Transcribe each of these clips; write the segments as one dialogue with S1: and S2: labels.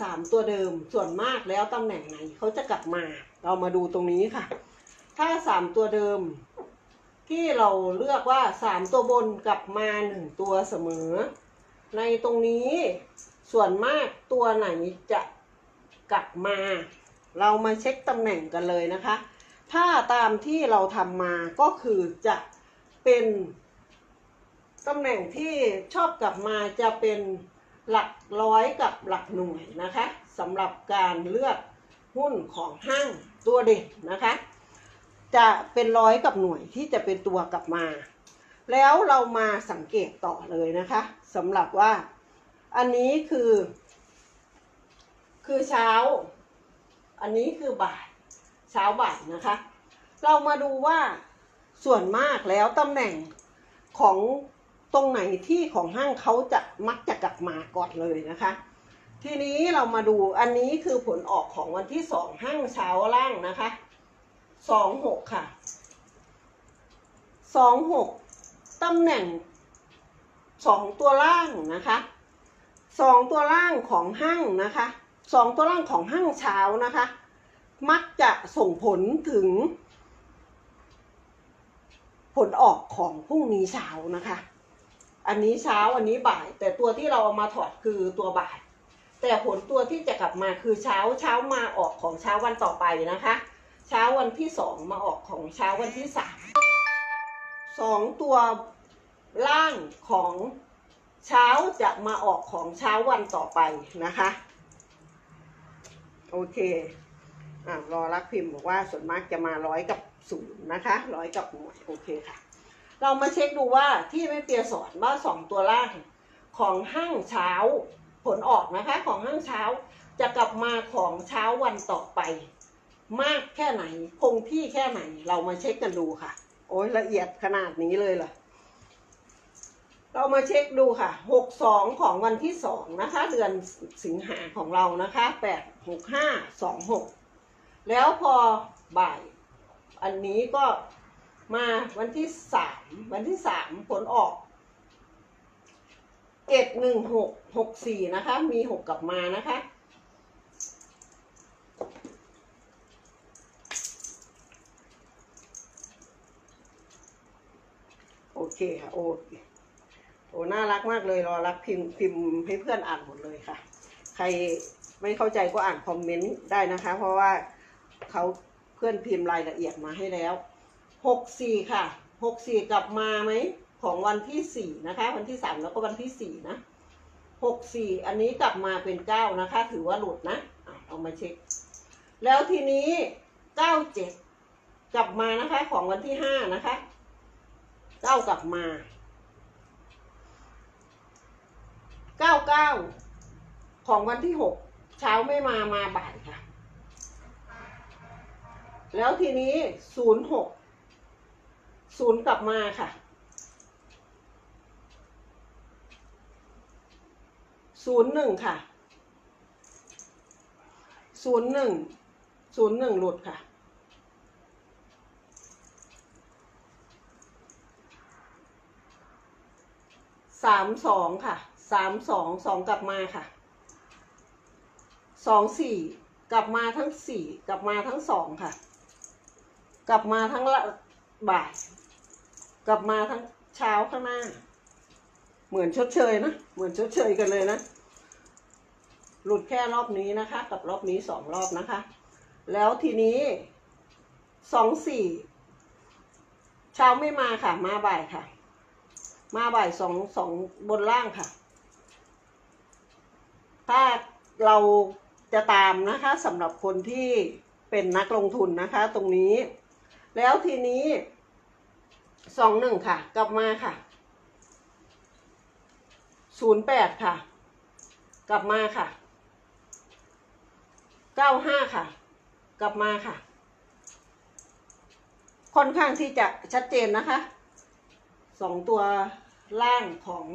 S1: สามตัวเดิมส่วนมากแล้วตำแหน่งไหนเขาจะกลับมา เรามาดูตรงนี้ค่ะ ถ้าสามตัวเดิม ที่เราเลือกว่าสามตัวบนกลับมาหนึ่งตัวเสมอ ในตรงนี้ส่วนมากตัวไหนจะกลับมา เรามาเช็คตำแหน่งกันเลยนะคะ ถ้าตามที่เราทำมาก็คือจะเป็นตำแหน่งที่ชอบกลับมาจะเป็น หลักร้อยกับหลักหน่วยนะคะสำหรับการเลือกหุ้นของห้างตัวเด่นนะคะ จะเป็นร้อยกับหน่วยที่จะเป็นตัวกลับมา แล้วเรามาสังเกตต่อเลยนะคะสำหรับว่าอันนี้คือ คือเช้า อันนี้คือบ่ายเช้าบ่ายนะคะ เรามาดูว่าส่วนมากแล้วตำแหน่งของ ตรงไหนที่ของห้างเขาจะมักจะกลับมาก่อนเลยนะคะ ทีนี้เรามาดูอันนี้คือผลออกของวันที่สองห้างเช้าล่างนะคะสองหกค่ะสองหกตำแหน่งสองตัวล่างนะคะสองตัวล่างของห้างนะคะสองตัวล่างของห้างเช้านะคะ มักจะส่งผลถึง ผลออกของพรุ่งนี้เช้านะคะ อันนี้เช้าอันนี้บ่าย แต่ตัวที่เราเอามาถอดคือตัวบ่าย แต่ผลตัวที่จะกลับมาคือเช้าเช้ามาออกของเช้าวันต่อไปนะคะ เช้าวันที่สองมาออกของเช้าวันที่สามสองตัวล่างของเช้าจะมาออกของเช้าวันต่อไปนะคะ โอเคอ่ารอรักพิมพ์บอกว่าส่วนมากจะมาร้อยกับศูนย์นะคะร้อยกับหน่วยโอเคค่ะ เรามาเช็คดูว่าที่แม่เปียสอนว่าสองตัวล่างของห้างเช้าผลออกนะคะของห้างเช้าจะกลับมาของเช้าวันต่อไป มากแค่ไหนคงที่แค่ไหนเรามาเช็คกันดูค่ะ โอ้ยละเอียดขนาดนี้เลยเหรอเรามาเช็คดูค่ะหกสองของวันที่สองนะคะ เดือนสิงหาของเรานะคะแปดหกห้าสองหกแล้วพอบ่าย อันนี้ก็ มาวันที่สามวันที่สามผลออกเจ็ดหนึ่งหกหกสี่นะคะ มีหกกลับมานะคะโอเคค่ะโอเคโอ้น่ารักมากเลยรอรักพิมพ์พิมพ์ให้เพื่อนอ่านหมดเลยค่ะ ใครไม่เข้าใจก็อ่านคอมเมนต์ได้นะคะ เพราะว่าเขาเพื่อนพิมพ์รายละเอียดมาให้แล้ว หกสี่ค่ะหกสี่กลับมาไหมของวันที่สี่นะคะ วันที่สามแล้วก็วันที่สี่นะหกสี่อันนี้กลับมาเป็นเก้านะคะ ถือว่าหลุดนะเอามาเช็ค แล้วทีนี้เก้าเจ็ดกลับมานะคะ ของวันที่ห้านะคะเก้ากลับมาเก้าเก้าของวันที่หกเช้าไม่มามาบ่ายค่ะ แล้วทีนี้ศูนย์หก ศูนย์กลับมาค่ะศูนย์หนึ่งค่ะศูนย์หนึ่งศูนย์หนึ่งหลุดค่ะสามสองค่ะสามสองสองกลับมาค่ะสองสี่กลับมาทั้งสี่กลับมาทั้งสองค่ะ กลับมาทั้งละบ่าย กลับมาทั้งเช้าข้างหน้า เหมือนชดเชยนะ เหมือนชดเชยกันเลยนะ หลุดแค่รอบนี้นะคะ กับรอบนี้สองรอบนะคะ แล้วทีนี้สองสี่เช้าไม่มาค่ะ มาบ่ายค่ะ มาบ่ายสองสองบนล่างค่ะ ถ้าเราจะตามนะคะสำหรับคนที่เป็นนักลงทุนนะคะ ตรงนี้ แล้วทีนี้ สองหนึ่งค่ะ กลับมาค่ะศูนย์แปดค่ะ กลับมาค่ะเก้าห้าค่ะ กลับมาค่ะ ค่อนข้างที่จะชัดเจนนะคะสองตัวล่างของ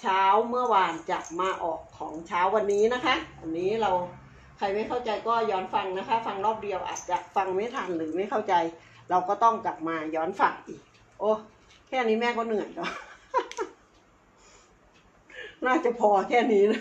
S1: เช้าเมื่อวานจะมาออกของเช้าวันนี้นะคะ อันนี้เราใครไม่เข้าใจก็ย้อนฟังนะคะ ฟังรอบเดียวอาจจะฟังไม่ทันหรือไม่เข้าใจ เราก็ต้องกลับมาย้อนฟังอีก โอ้แค่นี้แม่ก็เหนื่อยแล้ว น่าจะพอแค่นี้นะ